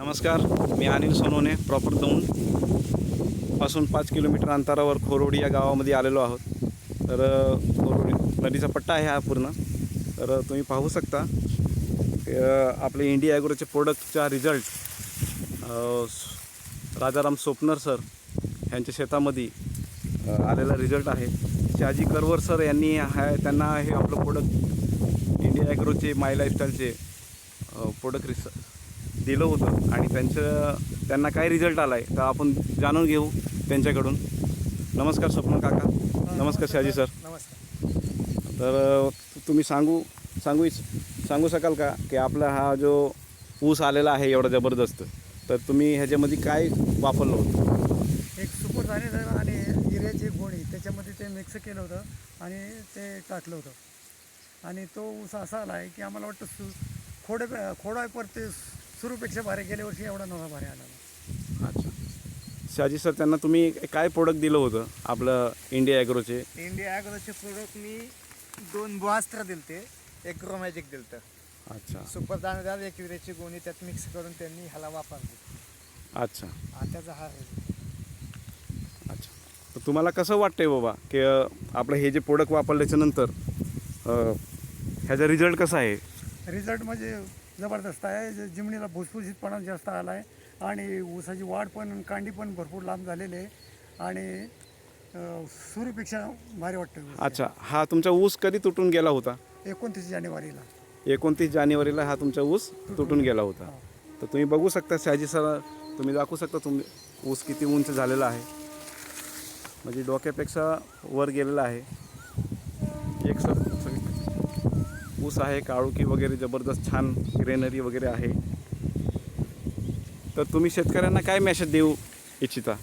नमस्कार मी अनिल सोनोने प्रॉपर दौंडपासून पाच किलोमीटर अंतरावर खोरोडी या गावामध्ये आलेलो आहोत. तर खोरोडी नदीचा पट्टा आहे हा पूर्ण. तर तुम्ही पाहू शकता आपले इंडिया ॲग्रोचे प्रोडक्टचा रिझल्ट राजाराम सोपनर सर यांच्या शेतामध्ये आलेला रिझल्ट आहे. शहाजी करवर सर यांनी हा त्यांना हे आपलं प्रोडक्ट इंडिया ॲग्रोचे माय लाईफस्टाईलचे प्रोडक्ट रिस दिलं होतं. आणि त्यांचं त्यांना काय रिझल्ट आला आहे तर आपण जाणून घेऊ त्यांच्याकडून. नमस्कार स्वप्न काका. नमस्कार शहाजी सर. नमस्कार तर तुम्ही सांगू सांगू सांगू शकाल का की आपला हा जो ऊस आलेला आहे एवढा जबरदस्त तर तुम्ही ह्याच्यामध्ये काय वापरलं होतं? एक सुपर झाले आणि हिऱ्याची गोणी त्याच्यामध्ये ते मिक्स केलं होतं आणि ते टाकलं होतं. आणि तो ऊस असा आला आहे की आम्हाला वाटतं सु खोडे खोडा परत सुरूपेक्षा भारी गेल्या वर्षी एवढा नव्हता भारी आला. अच्छा. शहाजी सर त्यांना तुम्ही काय प्रोडक्ट दिलं होतं? आपलं इंडिया ॲग्रोचे इंडिया ॲग्रोचे प्रोडक्ट मी दोन बुआस्त्र दिलते एक ग्रोमॅजिक दिलतं. अच्छा. सुपर दाणेदार एक विरेची गोणी त्यात मिक्स करून त्यांनी ह्याला वापरली. अच्छा. त्याचा हा. अच्छा. तर तुम्हाला कसं वाटतंय बाबा की आपलं हे जे प्रोडक्ट वापरल्याच्या नंतर अ, ह्याचा रिझल्ट कसा आहे? रिझल्ट म्हणजे जबरदस्त आहे. जिमणीला भुसभुशीतपणा जास्त आला आहे आणि ऊसाची वाढ पण कांडी पण भरपूर लांब झालेली आहे. आणि अं, सुरूपेक्षा भारी वाटतं. अच्छा हा तुमचा ऊस कधी तुटून गेला होता? एकोणतीस जानेवारीला. एकोणतीस जानेवारीला हा तुमचा ऊस तुटून गेला. होता. तर तुम्ही बघू शकता शहाजी सर तुम्ही दाखवू शकता तुम्ही ऊस किती उंच झालेला आहे. म्हणजे डोक्यापेक्षा वर गेलेला आहे. एक सर ऊस आहे काळुकी वगैरे जबरदस्त छान ग्रेनरी वगैरे आहे. तर तुम्ही शेतकऱ्यांना काय मेसेज देऊ इच्छिता?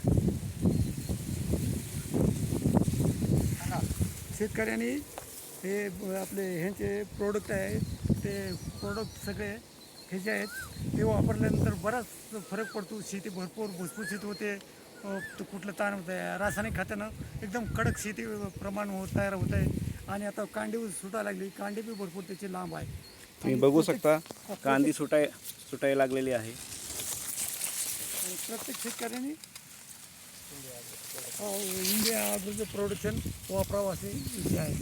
शेतकऱ्यांनी हे आपले ह्यांचे प्रोडक्ट आहे ते प्रोडक्ट सगळे हे जे आहेत ते वापरल्यानंतर बराच फरक पडतो. शेती भरपूर भुसभुशीत होते. कुठलं ताण होत आहे रासायनिक खतानं एकदम कडक शेती प्रमाण होत तयार होत आहे. आणि आता कांडी सुटायला लागली. कांडी बी भरपूर त्याची लांब आहे. तुम्ही बघू शकता कांदी सुटाय सुटायला लागलेली आहे. आणि प्रत्येक शेतकऱ्यांनी अ, इंडिया आग्रोचं प्रोडक्शन वापरावं असे इच्छा आहे.